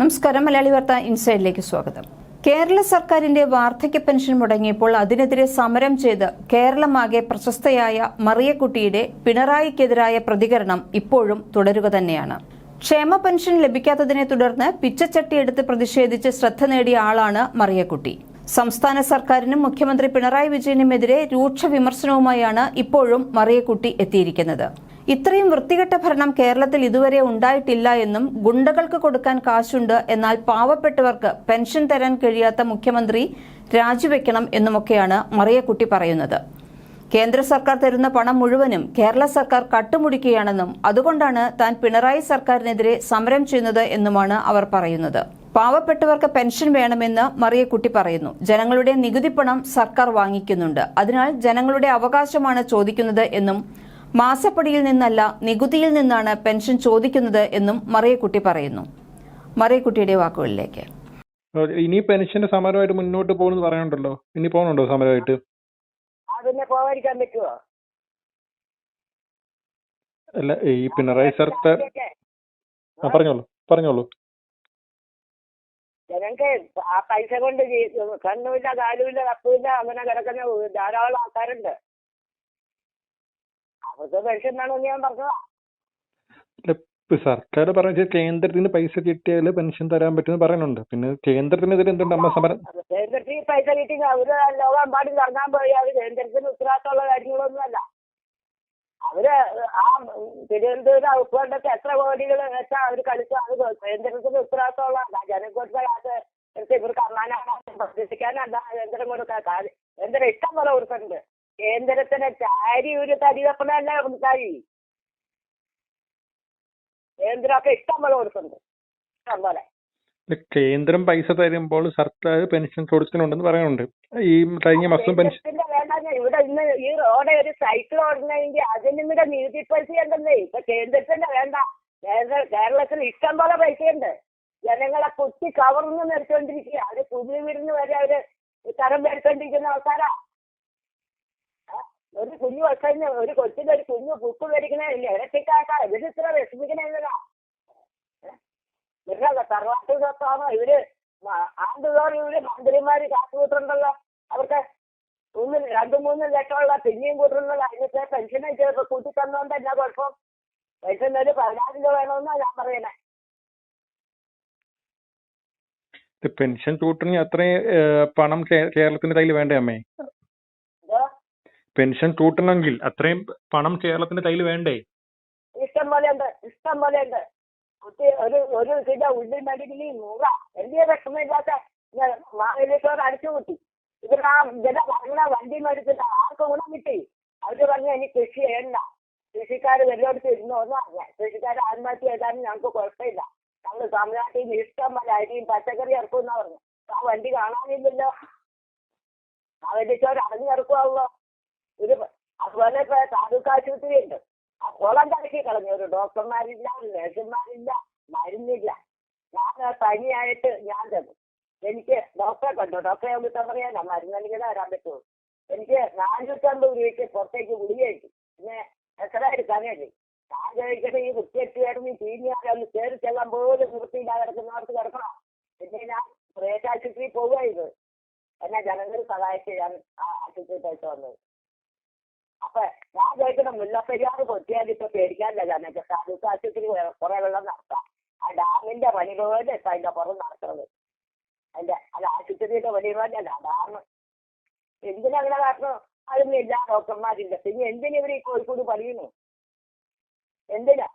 നമസ്കാരം. മലയാളി വാർത്ത ഇൻസൈഡിലേക്ക് സ്വാഗതം. കേരള സർക്കാരിന്റെ വാർദ്ധക്യ പെൻഷൻ മുടങ്ങിയപ്പോൾ അതിനെതിരെ സമരം ചെയ്ത് കേരളമാകെ പ്രശസ്തയായ മറിയക്കുട്ടിയുടെ പിണറായിക്കെതിരായ പ്രതികരണം ഇപ്പോഴും തുടരുക തന്നെയാണ്. ക്ഷേമ പെൻഷൻ ലഭിക്കാത്തതിനെ തുടർന്ന് പിച്ചച്ചട്ടിയെടുത്ത് പ്രതിഷേധിച്ച് ശ്രദ്ധ നേടിയ ആളാണ് മറിയക്കുട്ടി. സംസ്ഥാന സർക്കാരിനും മുഖ്യമന്ത്രി പിണറായി വിജയനുമെതിരെ രൂക്ഷ വിമർശനവുമായാണ് ഇപ്പോഴും മറിയക്കുട്ടി എത്തിയിരിക്കുന്നത്. ഇത്രയും വൃത്തികെട്ട ഭരണം കേരളത്തിൽ ഇതുവരെ ഉണ്ടായിട്ടില്ല എന്നും ഗുണ്ടകൾക്ക് കൊടുക്കാൻ കാശുണ്ട് എന്നാൽ പാവപ്പെട്ടവർക്ക് പെൻഷൻ തരാൻ കഴിയാത്ത മുഖ്യമന്ത്രി രാജിവെക്കണം എന്നുമൊക്കെയാണ് മറിയക്കുട്ടി പറയുന്നത്. കേന്ദ്ര സർക്കാർ തരുന്ന പണം മുഴുവനും കേരള സർക്കാർ കട്ടുമുടിക്കുകയാണെന്നും അതുകൊണ്ടാണ് താൻ പിണറായി സർക്കാരിനെതിരെ സമരം ചെയ്യുന്നത് എന്നുമാണ് അവർ പറയുന്നത്. പാവപ്പെട്ടവർക്ക് പെൻഷൻ വേണമെന്ന് മറിയക്കുട്ടി പറയുന്നു. ജനങ്ങളുടെ നികുതി പണം സർക്കാർ വാങ്ങിക്കുന്നുണ്ട്. അതിനാൽ ജനങ്ങളുടെ അവകാശമാണ് ചോദിക്കുന്നത് എന്നും മാസപ്പടിയിൽ നിന്നല്ല നികുതിയിൽ നിന്നാണ് പെൻഷൻ ചോദിക്കുന്നത് എന്നും മറിയക്കുട്ടി പറയുന്നു. മറിയക്കുട്ടിയുടെ വാക്കുകളിലേക്ക്. ഇനി പെൻഷന്റെ സമരമായിട്ട് മുന്നോട്ട് പോകുന്നു പറയണ്ടല്ലോ ഇനി പോകുന്നുണ്ടോ സമരമായിട്ട്? ആ പോകാതിരിക്കാൻ പറ്റുമോ അല്ല ഈ പിണറായി സർക്കാർ ആ പറഞ്ഞോളൂ പറഞ്ഞോളൂ. ജനങ്ങൾക്ക് ആ പൈസ കൊണ്ട് കണ്ണുമില്ല കാലുമില്ല കപ്പുമില്ല അങ്ങനെ കിടക്കുന്ന ധാരാളം ആൾക്കാരുണ്ട്. അവർക്ക് പെൻഷൻ ഞാൻ പറഞ്ഞതാ. ഇപ്പൊ സർക്കാർ പറഞ്ഞ കേന്ദ്രത്തിന് പൈസ കിട്ടിയാൽ പെൻഷൻ തരാൻ പറ്റുമെന്ന് പറയുന്നുണ്ട്. പിന്നെ കേന്ദ്രത്തിന് കേന്ദ്രത്തിനെതിരെ എന്തുണ്ട് അമ്മ സമരം കേന്ദ്രത്തിന് കേന്ദ്രത്തിൽ പൈസ കിട്ടി അവർ ലോകമെമ്പാടും കറങ്ങാൻ പോയി. അവർ കേന്ദ്രത്തിന് ഉത്തരവാദിത്തമുള്ള കാര്യങ്ങളൊന്നുമല്ല അവർ ആ തിരുവനന്തപുരം ഉപ്പുകൊണ്ടൊക്കെ എത്ര കോടികൾ വെച്ചാൽ അവർ കളിച്ചു അത് കേന്ദ്രത്തിന് ഉത്തരവാദിത്തമുള്ള എടുത്ത് ഇവർക്ക് അമ്മാനാണ്. പ്രതീക്ഷിക്കാനല്ല കേന്ദ്രം കൊടുക്കാൻ. കേന്ദ്രം ഇഷ്ടം പോലെ കൊടുക്കുന്നുണ്ട് കേന്ദ്രത്തിന് ചാരി ഒരു തടി വെപ്പണല്ല ഉണ്ടായി കേന്ദ്രമൊക്കെ ഇഷ്ടം പോലെ കൊടുക്കുന്നുണ്ട്. ഇഷ്ടം പോലെ. കേന്ദ്രം പൈസ തരുമ്പോൾ സർക്കാർ പെൻഷൻ കൊടുക്കുന്നുണ്ടെന്ന് പറയുന്നുണ്ട്. ഈ കഴിഞ്ഞ മാസം പെൻഷൻ ഇവിടെ ഇന്ന് ഈ റോഡ് ഒരു സൈക്കിൾ ഓടണമെങ്കിൽ അതിന് ഇവിടെ നികുതി പൈസ ഉണ്ടെന്നേ. ഇപ്പൊ കേന്ദ്രത്തിന്റെ വേണ്ട. കേന്ദ്ര കേരളത്തിൽ ഇഷ്ടം പോലെ ഉണ്ട് ജനങ്ങളെ കുത്തി കവർന്ന് നിർത്തിക്കൊണ്ടിരിക്കുക അവർ പുതിയ വീടിന് വരെ അവർ തരം വരുത്തോണ്ടിരിക്കുന്ന ആൾക്കാരാ. ഒരു കുഞ്ഞു വർഷത്തിന് ഒരു കൊച്ചിന്റെ ഒരു കുഞ്ഞു ബുക്ക് മേടിക്കണേ ആൾക്കാർ ഇവർ ഇത്ര വിഷമിക്കണേ എന്തിനാ ഇവരുടെ തറവാട്ട് സ്വത്താണോ? ഇവർ ആണ്ടുതോറും ഇവർ മന്ത്രിമാര് കാത്തുകൂട്ടുണ്ടല്ലോ അവർക്ക് മൂന്ന് രണ്ടു മൂന്ന് ലക്ഷമുള്ള പിന്നെയും കൂട്ടുന്നത് അതിനൊക്കെ പെൻഷൻ കൂട്ടി തന്നോണ്ട് എന്നാ കുഴപ്പം? പെൻഷൻ ഒരു പതിനായിരം രൂപ വേണമെന്നാ ഞാൻ പറയണേ. പെൻഷൻ കൂട്ടണി അത്രയും പണം കേരളത്തിന്റെ കയ്യിൽ വേണ്ടേ അമ്മേ? പെൻഷൻ കൂട്ടണമെങ്കിൽ അത്രയും പണം കേരളത്തിന്റെ കയ്യിൽ വേണ്ടേ? ഇഷ്ടം പോലെ ഉണ്ട് ഇഷ്ടം പോലെ ഉണ്ട്. ഒരു ഒരു കിലോ ഉള്ളി മേടിക്കലി നൂറാ വലിയ വിഷമില്ലാത്ത മാവേലിക്കോർ അടിച്ചു കൂട്ടി. ഇവർ ആ ജന പറഞ്ഞ വണ്ടി മേടിച്ചിട്ട് ആർക്ക് ഗുണം കിട്ടി. അവർ പറഞ്ഞു എനിക്ക് കൃഷി ചെയ്യണ്ട കൃഷിക്കാർ വല്ലോടത്ത് ഇരുന്നോന്ന് പറഞ്ഞാൽ കൃഷിക്കാർ ആത്മഹത്യ ചെയ്താലും ഞങ്ങൾക്ക് കുഴപ്പമില്ല. ഞങ്ങൾ തമിഴ്നാട്ടിൽ ഇഷ്ടം പോലെ അരിയും പച്ചക്കറി ഇറക്കുമെന്നാ പറഞ്ഞു. ആ വണ്ടി കാണാനില്ലല്ലോ. മാവേലിക്കോർ അടഞ്ഞു ഇത് അതുപോലെ ഇപ്പൊ താലൂക്ക് ആശുപത്രി ഉണ്ട് അപ്പോളം കലക്കി കളഞ്ഞു. ഒരു ഡോക്ടർമാരില്ല ഒരു നേഴ്സുമാരില്ല മരുന്നില്ല. ഞാൻ പനിയായിട്ട് ഞാൻ തന്നു. എനിക്ക് ഡോക്ടറെ കണ്ടു. ഡോക്ടറെ വിളിച്ചാൽ മരുന്ന് മരുന്നല്ലെങ്കിൽ വരാൻ പറ്റുള്ളൂ. എനിക്ക് നാനൂറ്റമ്പത് രൂപയ്ക്ക് പുറത്തേക്ക് ഗുളിക കഴിക്കും. പിന്നെ എത്ര എടുക്കാനേ ഞാൻ കഴിക്കട്ടെ ഈ കുത്തിയെട്ട് കിടന്ന് ചീഞ്ഞാൽ ഒന്ന് കയറി ചെല്ലാൻ പോലും വൃത്തിയില്ലാതെ കിടക്കുന്നവർക്ക് കിടക്കണം? പിന്നെ ഞാൻ പ്രേറ്റ് ആശുപത്രിയിൽ പോവുകയായിരുന്നു. എന്നെ ജനങ്ങൾ സഹായിച്ച് ഞാൻ ആശുപത്രി പോയിട്ട് വന്നത്. അപ്പൊ ഞാൻ കേൾക്കുന്ന മുല്ലപ്പെരിയാറ് പൊട്ടിയാൽ ഇപ്പൊ പേടിക്കാനില്ല കാരണം താലൂക്ക് ആശുപത്രി കുറെ വെള്ളം നടത്താം. ആ ഡാമിന്റെ പണി പോലെ ഇപ്പൊ അതിന്റെ പുറം നടക്കുന്നത് അതിന്റെ അത് ആശുപത്രിയുടെ പണി പോലെയല്ല ഡാം. എന്തിനങ്ങനെ കാരണം? അതൊന്നും ഇല്ല ഡോക്ടർമാരില്ല. പിന്നെ എന്തിനു ഇവർ ഈ കോഴിക്കോട് പണിയുന്നു? എന്തിനാ?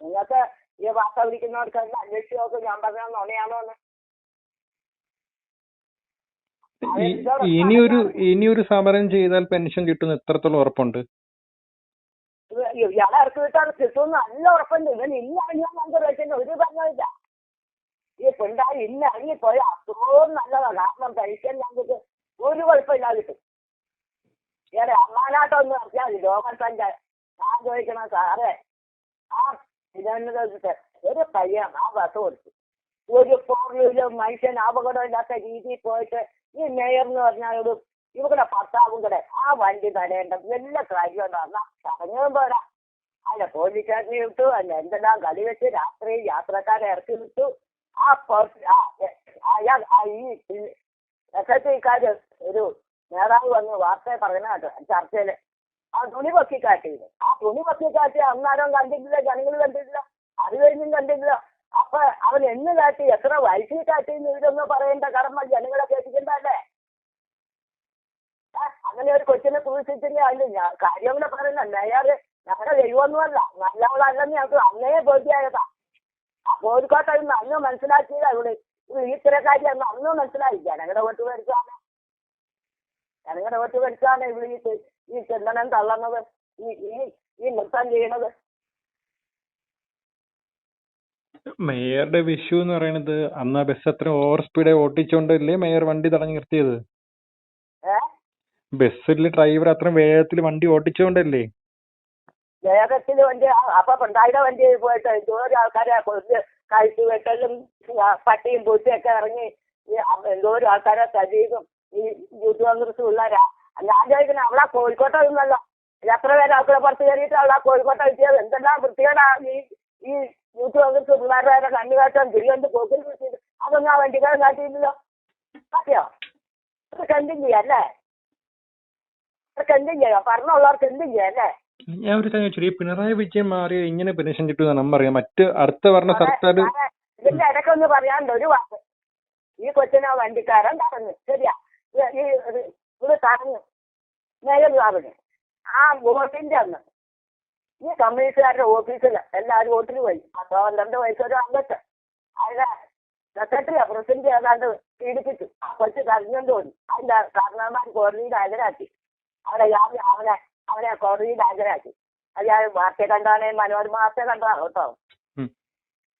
നിങ്ങൾക്ക് ഈ വാർത്ത വിളിക്കുന്നവർക്ക് അന്വേഷിച്ച് നോക്കും ഞാൻ പറഞ്ഞ നുണയാണോ എന്ന് ഈ- ഇനിയൊരു ഇനിയൊരു സമരം ചെയ്താൽ പെൻഷൻ കിട്ടുന്ന എത്രത്തോളം ഉറപ്പുണ്ട്? ഇയാളെ ഇറക്കി വിട്ടാൽ കിട്ടുമെന്ന് നല്ല ഉറപ്പുണ്ട്. ഇവൻ ഇല്ല അറിയാൻ നമുക്ക് വെച്ചിട്ട് ഒരു പറഞ്ഞില്ല ഈ പിണ്ടായി ഇല്ല ഇറങ്ങിപ്പോയി. അത്രയും നല്ലതാണ് കാരണം കഴിക്കാൻ ഒരു കുഴപ്പമില്ലാതെ കിട്ടും. ഇയാളെ അമ്മാനാട്ടം നടത്തിയാൽ മതി. രോഗം തന്നെ ഞാൻ ചോദിക്കണം സാറേ ആ തിരുവനന്തപുരത്ത് ഒരു പയ്യൻ ആ ബസ് കൊടുത്തു. ഒരു ഫോർ വീലർ മനുഷ്യൻ അപകടമില്ലാത്ത രീതിയിൽ പോയിട്ട് ഈ മേയർ എന്ന് പറഞ്ഞാൽ ഇവിടെ ഭർത്താവും കൂടെ ആ വണ്ടി തടയേണ്ടത് വല്ല കാര്യമെന്ന് പറഞ്ഞാൽ പറഞ്ഞതും പോരാ. അല്ല പോലീസുകാരനെ വിട്ടു അല്ല എന്തെല്ലാം കളി വെച്ച് രാത്രി യാത്രക്കാരെ ഇറക്കി വിട്ടു. ആ അയാൾ ഈ എസ് എസ് ഐക്കാര് ഒരു നേതാവ് വന്ന് വാർത്ത പറയുന്ന കേട്ടോ ചർച്ചയിൽ ആ തുണി പൊക്കിക്കാട്ടിയത് ആ തുണി പൊക്കിക്കാട്ടി അന്നാരോ കണ്ടിട്ടില്ല ജനങ്ങൾ കണ്ടിട്ടില്ല അത് കഴിഞ്ഞും കണ്ടിട്ടില്ല. അപ്പൊ അവൻ എന്ന് കാട്ടി എത്ര വയസ്സിൽ കാട്ടി ഇതൊന്നും പറയേണ്ട കടമ ജനങ്ങളെ കേൾപ്പിക്കണ്ടല്ലേ? അങ്ങനെ ഒരു കൊച്ചിനെ കുറിച്ചിട്ടില്ല. അതിന്റെ ഞാൻ കാര്യങ്ങളെ പറയുന്ന മേയറ് ഞങ്ങളുടെ ദൈവമൊന്നുമല്ല. നല്ലവളല്ലെന്ന് ഞങ്ങൾക്ക് അന്നേ ബോധ്യായതാ. അപ്പൊ ഒരു നിന്ന് അന്ന് മനസ്സിലാക്കിയതാ ഈ ഇത്തരക്കാരി അന്ന് അന്ന് മനസ്സിലായി. ജനങ്ങളുടെ വോട്ട് മേടിച്ചാണ്. ജനങ്ങളുടെ വോട്ട് മേടിച്ചാണ് ഇവിടെ ഈ ഈ തള്ളുന്നത്. ഈ ഈ ഈ നൃത്തം ചെയ്യണത് മേയറുടെ വിഷു എന്ന് പറയുന്നത് അന്ന് ആ ബസ് അത്ര ഓവർ സ്പീഡ് ഓട്ടിച്ചോണ്ടല്ലേ മേയർ വണ്ടി തടഞ്ഞു നിർത്തിയത്? ബസ്സിൽ ഡ്രൈവർ അത്ര വേഗത്തിൽ വണ്ടി ഓട്ടിച്ചോണ്ടല്ലേ വേഗത്തിൽ വണ്ടി അപ്പൊ പിണറായിയുടെ വണ്ടി പോയിട്ട് എന്തോരം ആൾക്കാരെ കൊന്ന് കഴിച്ചു വെട്ടലും പട്ടിയും പൂച്ചയൊക്കെ ഇറങ്ങി എന്തോരം ആൾക്കാരെ സജീവം ഈ യൂത്ത് കോൺഗ്രസ് പിള്ളേരാ ഞാൻ ചോദിക്കുന്നത് അവിടെ കോഴിക്കോട്ടെ നിന്നല്ലോ എത്ര പേര് ആൾക്കാരെ പുറത്ത് കയറിയിട്ട് അവിടെ കോഴിക്കോട്ടെ എത്തിയത്? എന്തെല്ലാം വൃത്തികേടാ ഈ ഈ യൂത്ത് കോൺഗ്രസ് പിള്ളേരുടെ കണ്ണുകാട്ടം തിരികണ്ട് പോക്കിൽ കിട്ടിയത്? അതൊന്നും ആ വണ്ടിക്കാരൻ കാട്ടിയില്ലല്ലോ അതെയോ അവർക്ക് എന്തും ചെയ്യാം അല്ലേ? അവർക്ക് എന്തും ചെയ്യാം. പറഞ്ഞുള്ളവർക്ക് എന്തും ചെയ്യാം അല്ലേ? ഞാൻ ഒരു കാര്യം ചോദിച്ചു. പിണറായി വിജയൻ മാറി ഇങ്ങനെ പെൻഷൻ കിട്ടുമെന്ന് നമ്മറിയാം മറ്റ് അടുത്ത പറഞ്ഞ സർക്കാർ ഇതിന്റെ ഇടയ്ക്കൊന്ന് പറയാണ്ട് ഒരു വാക്ക്. ഈ കൊച്ചിനെ വണ്ടിക്കാരൻ തടഞ്ഞു. ശരിയാ. ഇത് പറഞ്ഞു തടഞ്ഞു. മേയർ സാറിന് ആ വോട്ടിന്റെ അന്ന് ഈ കമ്മ്യൂണിസ്റ്റുകാരുടെ ഓഫീസിൽ എല്ലാവരും വോട്ടിന് പോയി. അപ്പൊ പന്ത്രണ്ട് വയസ്സൊരു അംഗത്ത് അതിന്റെ സെക്രട്ടറി പ്രസിഡന്റ് ഏതാണ്ട് പീഡിപ്പിച്ചു. ആ കൊച്ചു തടഞ്ഞുകൊണ്ട് പോയി അതിന്റെ കാരണവന്മാർ കോടതിയിൽ ഹാജരാക്കി. അവിടെ ഞാൻ അവനെ അവനെ കോടതിയിൽ ഹാജരാക്കി. അത് ഞാൻ വാർത്ത കണ്ടാണേ മനോരമ വാർത്ത കണ്ടതാണ് കേട്ടോ.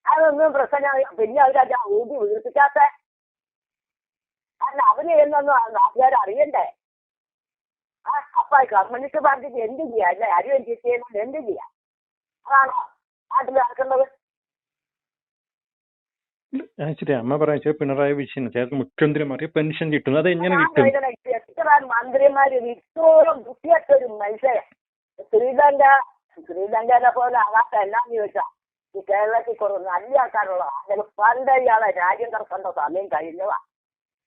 അതൊന്നും പ്രശ്നം പിന്നെ അവരത് ഊതി വീർപ്പിക്കാത്ത അല്ല അവർ ചെയ്യുന്നൊന്നും നാട്ടുകാർ അറിയണ്ടേ ഈ കമ്മ്യൂണിസ്റ്റ് പാർട്ടിക്ക് എന്ത് ചെയ്യാ? അല്ലെ? അരിയും ചെയ്യുന്നത് എന്ത് ചെയ്യാ? അതാണോ നാട്ടിൽ നടക്കുന്നത്? ശരി. അമ്മ പറയാ പിണറായി വിജയൻ മുഖ്യമന്ത്രിമാർക്ക് പെൻഷൻ കിട്ടുന്നു. അത് എങ്ങനെ കിട്ടും? എത്ര മന്ത്രിമാര് ഇത്രയും ബുദ്ധിയൊക്കെ ഒരു മനുഷ്യൻ ശ്രീലങ്ക ശ്രീലങ്കനെ പോലെ ആകാത്ത എല്ലാം ചോദിച്ചാ ഈ കേരളത്തിൽ കുറവ് നല്ല ആൾക്കാരുള്ളതാ. അല്ലെങ്കിൽ പണ്ട് ഇയാളെ രാജ്യം തർക്കേണ്ട സമയം കഴിഞ്ഞതാ.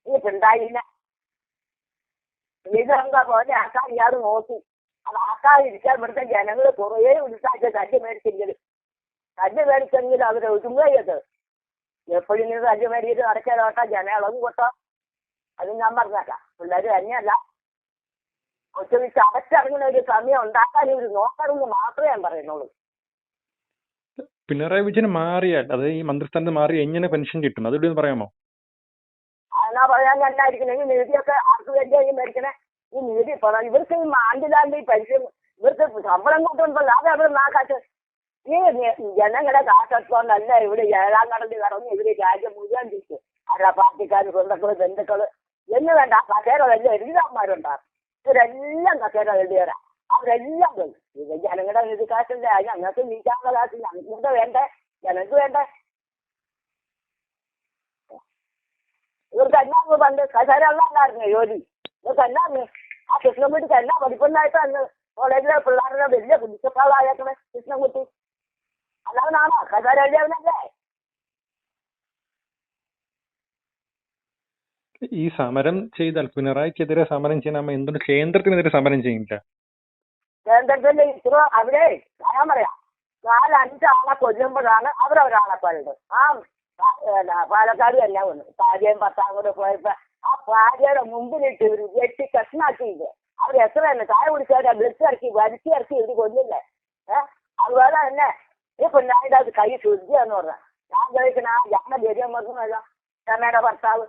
ഈ പിണ്ടായിനെ ശ്രീലങ്ക പോലെ ആക്കാൻ ഇയാൾ നോക്കി. അത് ആക്കാതിരിക്കാൻ ഇവിടുത്തെ ജനങ്ങൾ കുറേ ഉത്സാഹിച്ച കല്ല് മേടിച്ചെങ്കിലും കല്ല് മേടിച്ചെങ്കിൽ അവരെ ഒതുങ്ങയത് എപ്പോഴും ഇങ്ങനെ കല്ല് മേടിച്ചിട്ട് അടയ്ക്കാലോട്ടാ ജനങ്ങളും കൊട്ടോ. അത് ഞാൻ പറഞ്ഞേക്കാം പിള്ളേർ തന്നെയല്ല. കൊച്ചു ചവച്ചിറങ്ങുന്ന ഒരു സമയം ഉണ്ടാക്കാൻ ഇവർ നോക്കണമെന്ന് മാത്രമേ ഞാൻ പറയുന്നുള്ളൂ. പിണറായി വിജയൻ മാറിയാൽ അത് ഈ മന്ത്രിസ്ഥാനത്ത് മാറി എങ്ങനെ പെൻഷൻ കിട്ടും? ഒന്ന് പറയാമോ? എന്നാ പറയാൻ എന്നായിരിക്കണം ഈ നീതിയൊക്കെ ആർക്ക് വേണ്ടിയാ ഈ മേടിക്കണേ ഈ നീതി പണം ഇവർക്ക് ഈ ആണ്ടിലാണ്ട് ഈ പെൻഷൻ ഇവർക്ക് ശമ്പളം കൂട്ടുണ്ടല്ലോ അത് അവർ നാക്കാട്ട് ഈ നി- ജനങ്ങളെ കാശെടുത്തോണ്ടല്ല ഇവിടെ ഏഴാം കടലിൽ കടന്ന് ഇവർ രാജ്യം മുഴുവൻ തിരിച്ചു അവരുടെ പാർട്ടിക്കാർ സ്വന്തക്കൾ ബന്ധുക്കൾ എന്ന് വേണ്ട. ആ കസേരകളെല്ലാം എല്ലാമാരുണ്ടാകും ഇവരെല്ലാം കസേര എഴുതിയവരാ അവരെല്ലാം പോയി ഇത് ജനങ്ങളുടെ നിധി കാശല്ലേ? അത് ഞങ്ങൾക്ക് നീക്കാനുള്ള കാശ്. ഞങ്ങൾക്ക് വേണ്ടേ? ജനങ്ങൾക്ക് വേണ്ടേ? ഇവർക്ക് എന്നാന്ന് പണ്ട് കസേര ഉള്ളതല്ലായിരുന്നു ജോലി എന്നാന്ന് ആ കൃഷ്ണൻകുട്ടി കല്ല പഠിപ്പുണ്ടായിട്ട് അന്ന് കോളേജിലെ പിള്ളേരുടെ വലിയ പ്രിൻസിപ്പാളായേക്കണേ കൃഷ്ണൻകുട്ടി അല്ലാതെ കസാര എഴുതിയവനല്ലേ ഈ സമരം ചെയ്താൽ പിണറായിക്കെതിരെ സമരം ചെയ്യാൻ അമ്മ എന്തുകൊണ്ട് കേന്ദ്രത്തിനെതിരെ സമരം ചെയ്യില്ല. കേന്ദ്രത്തിന്റെ ഇത്ര അവിടെ ഞാൻ പറയാം. നാലഞ്ചാളെ കൊല്ലുമ്പോഴാണ് അവരൊരാളെ കൊല്ലുന്നത്. ആ, പിന്നെ പാലക്കാട് തന്നെ വന്നു. ഭാര്യയും ഭർത്താവും കൂടെ പോയപ്പോ ആ ഭാര്യയുടെ മുമ്പിലിട്ട് ഇവർ വെട്ടി കഷ്ണാക്കിയില്ലേ? അവർ എത്ര തന്നെ ചായ കുടിച്ചവരെ വിളിച്ചിറക്കി വലിച്ചിറക്കി ഇവർ കൊല്ലില്ലേ? ഏഹ് അതുപോലെ തന്നെ ഈ പിള്ളേരുടെ അത് കൈ ശുദ്ധിയാന്ന് പറഞ്ഞ. ഞാൻ ചോദിക്കണ ആ ജാന ബെരിയം മരുന്നല്ല ചെന്നൈയുടെ ഭർത്താവ്.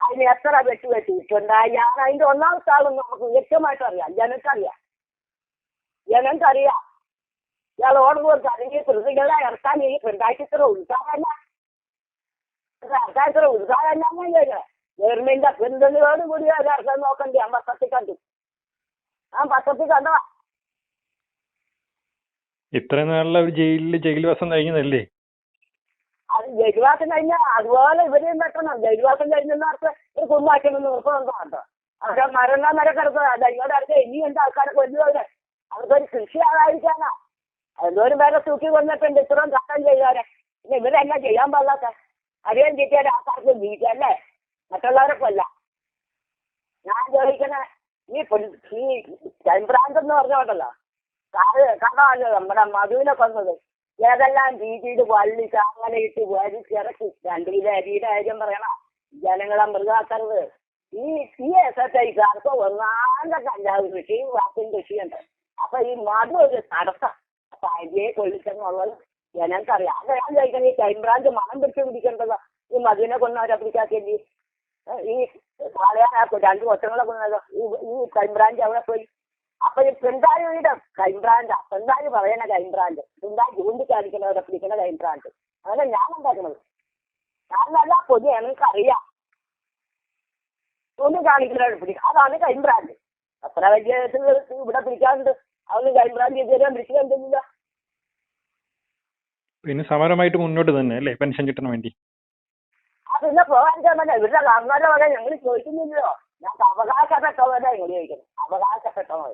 അതിന് എത്ര വെട്ടി വെട്ടിയിട്ടുണ്ട് ഞാൻ അതിന്റെ ഒന്നാമത്തെ ആളെന്ന് നമുക്ക് വ്യക്തമായിട്ട് അറിയാം. ജനക്കറിയാം ജനങ്ങൾക്കറിയാം. ഇയാൾ ഓടുമ്പോൾ അല്ലെങ്കിൽ പ്രതികളെ ഇറക്കാൻ ഈ പിണ്ടാക്കി ഇത്ര ഉത്സാഹമല്ല ഇറക്കാൻ ഉദ്ഘാടനം ഉത്സാഹമല്ല ഗവൺമെന്റ് പിന്തുണയോട് കൂടി ഇറക്കാൻ നോക്കണ്ടേ? ഞാൻ പത്രത്തിൽ കണ്ടു. ആ പത്രത്തിൽ കണ്ടതാ. ഇത്ര നാളിൽ ഒരു ജയിലിൽ ജയിൽവാസം കഴിഞ്ഞതല്ലേ? അത് ജയിൽവാസം കഴിഞ്ഞ അതുപോലെ ഇവരെയും വെട്ടണം. ജയിൽവാസം കഴിഞ്ഞവർക്ക് ഒരു കുമ്മാക്കണമെന്ന് നിർബന്ധം കേട്ടോ അവരെ മരണം വരെ കിടക്കുക. ദൈവയുടെ അടുത്ത് ഇനി എന്താ ആൾക്കാരെ കൊല്ലുവരെ അവർക്കൊരു കൃഷി ആകാതിരിക്കാനാ എന്തോരം പേരെ തൂക്കി കൊന്നിട്ടുണ്ട്. ഇത്രയും കാലം ചെയ്തവരെ. പിന്നെ ഇവരെന്നാ ചെയ്യാൻ പാടില്ലാത്ത? അധികം കിട്ടിയാൽ ആൾക്കാർക്ക് ജീവിക്കാം അല്ലേ? മറ്റുള്ളവരൊക്കെ ഞാൻ ചോദിക്കണ ഈ ഈ ക്രൈംബ്രാഞ്ച് എന്ന് പറഞ്ഞോട്ടല്ലോ കണ്ടല്ലോ നമ്മുടെ മധുവിനെ കൊന്നത്. ഏതെല്ലാം രീതിയിൽ വള്ളി അങ്ങനെ ഇട്ട് വരി ചിറക്കി രണ്ട് കിലോ അരിയുടെ കാര്യം പറയണ. ജനങ്ങളെ മൃഗാക്കരുത്. ഈ ഈ എസ് എസ് ഐക്കാർക്ക് ഒന്നാന്ത കഞ്ചാവ് കൃഷിയും വാക്കും കൃഷിയുണ്ട്. അപ്പൊ ഈ മധു ഒരു തടസ്സം. അപ്പൊ അരിയെ കൊള്ളിച്ചെന്നുള്ളത് ജനങ്ങൾക്കറിയാം അപ്പൊ ഞാൻ ചോദിക്കുന്നത് ഈ ക്രൈംബ്രാഞ്ച് മണം പിടിച്ച് പിടിക്കേണ്ടത്. ഈ മധുവിനെ കൊന്നവരെ പിടിക്കാത്തില്ലേ ഈ കാളയാനാക്കും? രണ്ട് കൊച്ചങ്ങളെ കൊന്നത് ഈ ഈ ക്രൈംബ്രാഞ്ച് അവിടെ പോയി. അപ്പൊ ഈ പിണ്ടാരിയുടെ ക്രൈംബ്രാഞ്ചാ പിണ്ടാരി പറയുന്ന ക്രൈംബ്രാഞ്ച് പിണ്ടാരി ചൂണ്ടിക്കാണിക്കുന്നവരെ പിടിക്കുന്ന ക്രൈംബ്രാഞ്ച് അങ്ങനെ ഞാൻ ഉണ്ടാക്കുന്നത് ഞാൻ നല്ല പൊതു എനിക്ക് അറിയാം ചൂണ്ടിക്കാണിക്കുന്നവരെ പിടിക്കും അതാണ് ക്രൈംബ്രാഞ്ച് അത്ര വലിയ ഇവിടെ പിടിക്കാറുണ്ട്. അതൊന്നും ക്രൈംബ്രാഞ്ച് ഇതുവരെ പിടിച്ചു കണ്ടില്ല പിന്നെ സമരമായിട്ട് മുന്നോട്ട് തന്നെ അല്ലേ? പെൻഷൻ കിട്ടണ വേണ്ടി. പിന്നെ പോകാൻ ഇവരുടെ കർമ്മയുടെ വക ഞങ്ങൾ ചോദിക്കുന്നില്ലല്ലോ. ഞങ്ങൾക്ക് അവകാശപ്പെട്ടവരെ ഞങ്ങൾ ചോദിക്കുന്നത് അവകാശപ്പെട്ടവർ